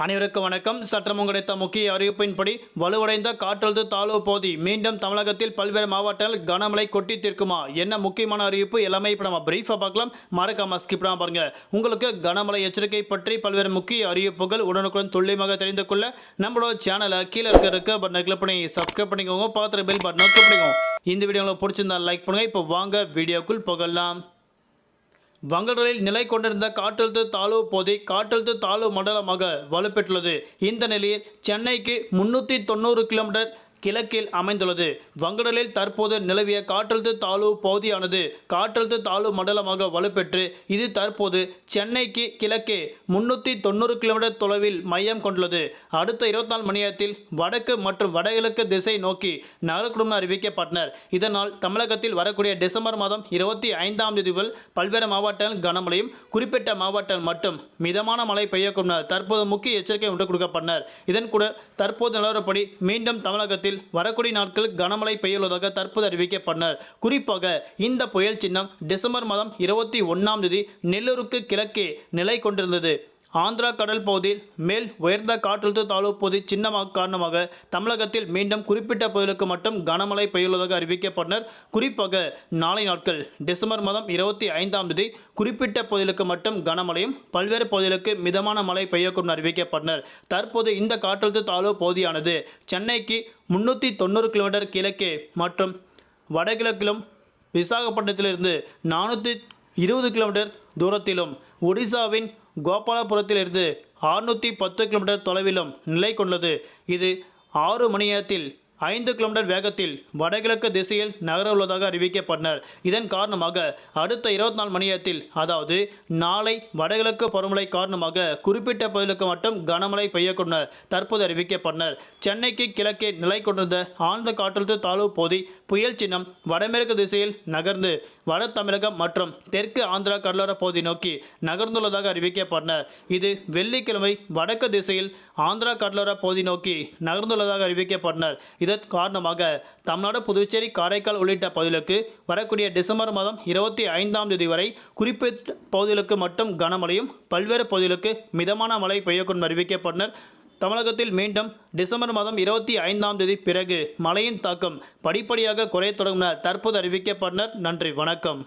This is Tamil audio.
அனைவருக்கும் வணக்கம். சற்றம் கிடைத்த முக்கிய அறிவிப்பின்படி வலுவடைந்த காற்றழுத்த தாழ்வு பகுதி மீண்டும் தமிழகத்தில் பல்வேறு மாவட்டங்கள் கனமழை கொட்டி தீர்க்குமா? என்ன முக்கியமான அறிவிப்பு? எல்லாமே இப்போ நம்ம பிரீஃபாக பார்க்கலாம். மறக்காம ஸ்கிப் பாருங்க. உங்களுக்கு கனமழை எச்சரிக்கை பற்றி பல்வேறு முக்கிய அறிவிப்புகள் உடனுக்குடன் துல்லியமாக தெரிந்து கொள்ள நம்மளோட சேனலை கீழே இருக்க இருக்க பட்டனை கிளிக் பண்ணி சப்ஸ்கிரைப் பண்ணிக்கோங்க. பார்த்துட்டு பெல் பட்டனை கிளிக் பண்ணிக்கோங்க. இந்த வீடியோ உங்களுக்கு பிடிச்சிருந்தா லைக் பண்ணுங்க. இப்போ வாங்க வீடியோக்குள் போகலாம். வங்கடலில் நிலை கொண்டிருந்த காற்றழுத்த தாழ்வு பகுதி காற்றழுத்த தாழ்வு மண்டலமாக வலுப்பெற்றுள்ளது. இந்த நிலையில் சென்னைக்கு முன்னூற்றி தொண்ணூறு கிலோமீட்டர் கிழக்கில் அமைந்துள்ளது. வங்கடலில் தற்போது நிலவிய காற்றழுத்த தாழ்வு பகுதியானது காற்றழுத்த தாழ்வு மண்டலமாக வலுப்பெற்று இது தற்போது சென்னைக்கு கிழக்கே முன்னூற்றி தொண்ணூறு கிலோமீட்டர் தொலைவில் மையம் கொண்டுள்ளது. அடுத்த இருபத்தி நாலு மணி நேரத்தில் வடக்கு மற்றும் வடகிழக்கு திசை நோக்கி நகரக்கூடும் அறிவிக்கப்பட்டனர். இதனால் தமிழகத்தில் வரக்கூடிய டிசம்பர் மாதம் இருபத்தி ஐந்தாம் தேதி முதல் பல்வேறு மாவட்டங்கள் கனமழையும் குறிப்பிட்ட மாவட்டங்கள் மட்டும் மிதமான மழை பெய்யக்கூடும் தற்போது முக்கிய எச்சரிக்கை ஒன்று கொடுக்கப்பட்டனர். இதன் கூட தற்போது நிலவரப்படி மீண்டும் தமிழகத்தில் வரக்கூடிய நாட்கள் கனமழை பெய்யுள்ளதாக தற்போது அறிவிக்கப்பட்டனர். குறிப்பாக இந்த புயல் சின்னம் டிசம்பர் மாதம் இருபத்தி ஒன்றாம் தேதி நெல்லூருக்கு கிழக்கே நிலை கொண்டிருந்தது. ஆந்திரா கடல் பகுதியில் மேல் உயர்ந்த காற்றழுத்த தாழ்வு பகுதி சின்னமாக காரணமாக தமிழகத்தில் மீண்டும் குறிப்பிட்ட பகுதிகளுக்கு மட்டும் கனமழை பெய்துள்ளதாக அறிவிக்கப்பட்டனர். குறிப்பாக நாளை நாட்கள் டிசம்பர் மாதம் இருபத்தி ஐந்தாம் தேதி குறிப்பிட்ட பகுதிகளுக்கு மட்டும் கனமழையும் பல்வேறு பகுதிகளுக்கு மிதமான மழை பெய்யக்கூடும் அறிவிக்கப்பட்டனர். தற்போது இந்த காற்றழுத்த தாழ்வு பகுதியானது சென்னைக்கு முன்னூற்றி தொண்ணூறு கிலோமீட்டர் கிழக்கே மற்றும் வடகிழக்கிலும் விசாகப்பட்டினத்திலிருந்து நானூற்றி இருபது கிலோமீட்டர் தூரத்திலும். ஒடிசாவின் கோபாலபுரத்திலிருந்து அறுநூற்றி பத்து கிலோமீட்டர் தொலைவிலும் நிலை கொண்டுள்ளது. இது ஆறு மணி நேரத்தில் ஐந்து கிலோமீட்டர் வேகத்தில் வடகிழக்கு திசையில் நகர உள்ளதாக அறிவிக்கப்பட்டனர். இதன் காரணமாக அடுத்த இருபத்தி நாலு மணி நேரத்தில் அதாவது நாளை வடகிழக்கு பருவமழை காரணமாக குறிப்பிட்ட பகுதிகளுக்கு மட்டும் கனமழை பெய்யக்கூடும் தற்போது அறிவிக்கப்பட்டனர். சென்னைக்கு கிழக்கே நிலை கொண்டிருந்த ஆழ்ந்த காற்றழுத்த தாழ்வு பகுதி புயல் சின்னம் வடமேற்கு திசையில் நகர்ந்து வட தமிழகம் மற்றும் தெற்கு ஆந்திரா கடலோர பகுதி நோக்கி நகர்ந்துள்ளதாக அறிவிக்கப்பட்டனர். இது வெள்ளிக்கிழமை வடக்கு திசையில் ஆந்திரா கடலோர பகுதி நோக்கி நகர்ந்துள்ளதாக அறிவிக்கப்பட்டனர். இதன் காரணமாக தமிழ்நாடு புதுச்சேரி காரைக்கால் உள்ளிட்ட பகுதிகளுக்கு வரக்கூடிய டிசம்பர் மாதம் இருபத்தி ஐந்தாம் தேதி வரை குறிப்பிட்ட பகுதிகளுக்கு மட்டும் கனமழையும் பல்வேறு பகுதிகளுக்கு மிதமான மழை பெய்யக்கூடும் அறிவிக்கப்பட்டனர். தமிழகத்தில் மீண்டும் டிசம்பர் மாதம் இருபத்தி ஐந்தாம் தேதி பிறகு மழையின் தாக்கம் படிப்படியாக குறையத் தொடங்கும் என தற்போது அறிவிக்கப்பட்டனர். நன்றி வணக்கம்.